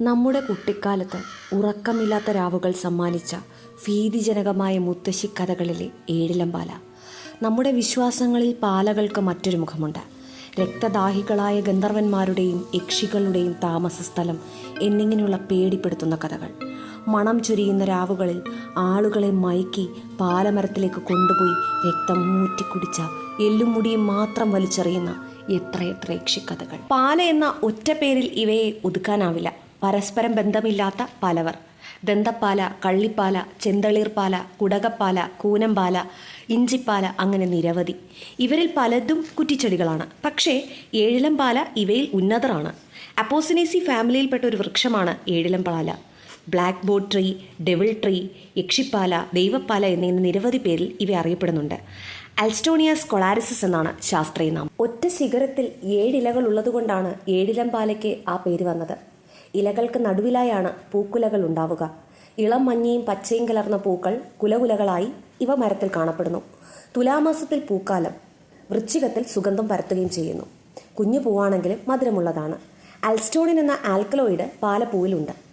നമ്മുടെ കുട്ടിക്കാലത്ത് ഉറക്കമില്ലാത്ത രാവുകൾ സമ്മാനിച്ച ഭീതിജനകമായ മുത്തശ്ശി കഥകളിലെ ഏഴിലമ്പാല. നമ്മുടെ വിശ്വാസങ്ങളിൽ പാലകൾക്ക് മറ്റൊരു മുഖമുണ്ട്. രക്തദാഹികളായ ഗന്ധർവന്മാരുടെയും യക്ഷികളുടെയും താമസ സ്ഥലം എന്നിങ്ങനെയുള്ള പേടിപ്പെടുത്തുന്ന കഥകൾ. മണം ചൊരിയുന്ന രാവുകളിൽ ആളുകളെ മയക്കി പാലമരത്തിലേക്ക് കൊണ്ടുപോയി രക്തം മൂറ്റിക്കുടിച്ച എല്ലും മുടിയും മാത്രം വലിച്ചെറിയുന്ന എത്രയെത്ര യക്ഷിക്കഥകൾ. പാല എന്ന ഒറ്റ പേരിൽ ഇവയെ ഒതുക്കാനാവില്ല. പരസ്പരം ബന്ധമില്ലാത്ത പലവർ. ദന്തപ്പാല കള്ളിപ്പാല ചെന്തളീർപ്പാല കുടകപ്പാല കൂനമ്പാല ഇഞ്ചിപ്പാല അങ്ങനെ നിരവധി. ഇവരിൽ പലതും കുറ്റിച്ചെടികളാണ്. പക്ഷേ ഏഴിലംപാല ഇവയിൽ ഉന്നതരാണ്. അപ്പോസിനേസി ഫാമിലിയിൽപ്പെട്ട ഒരു വൃക്ഷമാണ് ഏഴിലംപാല black board tree devil tree യക്ഷിപ്പാല ദൈവപ്പാല എന്നിങ്ങനെ നിരവധി പേരിൽ ഇവ അറിയപ്പെടുന്നുണ്ട്. അൽസ്റ്റോണിയ സ്കൊളാരിസിസ് എന്നാണ് ശാസ്ത്രീയ നാമം. ഒറ്റ ശിഖരത്തിൽ ഏഴിലകൾ ഉള്ളതുകൊണ്ടാണ് ഏഴിലം പാലയ്ക്ക് ആ പേര് വന്നത്. ഇലകൾക്ക് നടുവിലായാണ് പൂക്കുലകൾ ഉണ്ടാവുക. ഇളം മഞ്ഞയും പച്ചയും കലർന്ന പൂക്കൾ കുലകുലകളായി ഇവ മരത്തിൽ കാണപ്പെടുന്നു. തുലാമാസത്തിൽ പൂക്കാലം വൃശ്ചികത്തിൽ സുഗന്ധം പരത്തുകയും ചെയ്യുന്നു. കുഞ്ഞു പൂവാണെങ്കിലും മധുരമുള്ളതാണ്. അൽസ്റ്റോണിൻ എന്ന ആൽക്കലോയിഡ് പാലപ്പൂവിലുണ്ട്.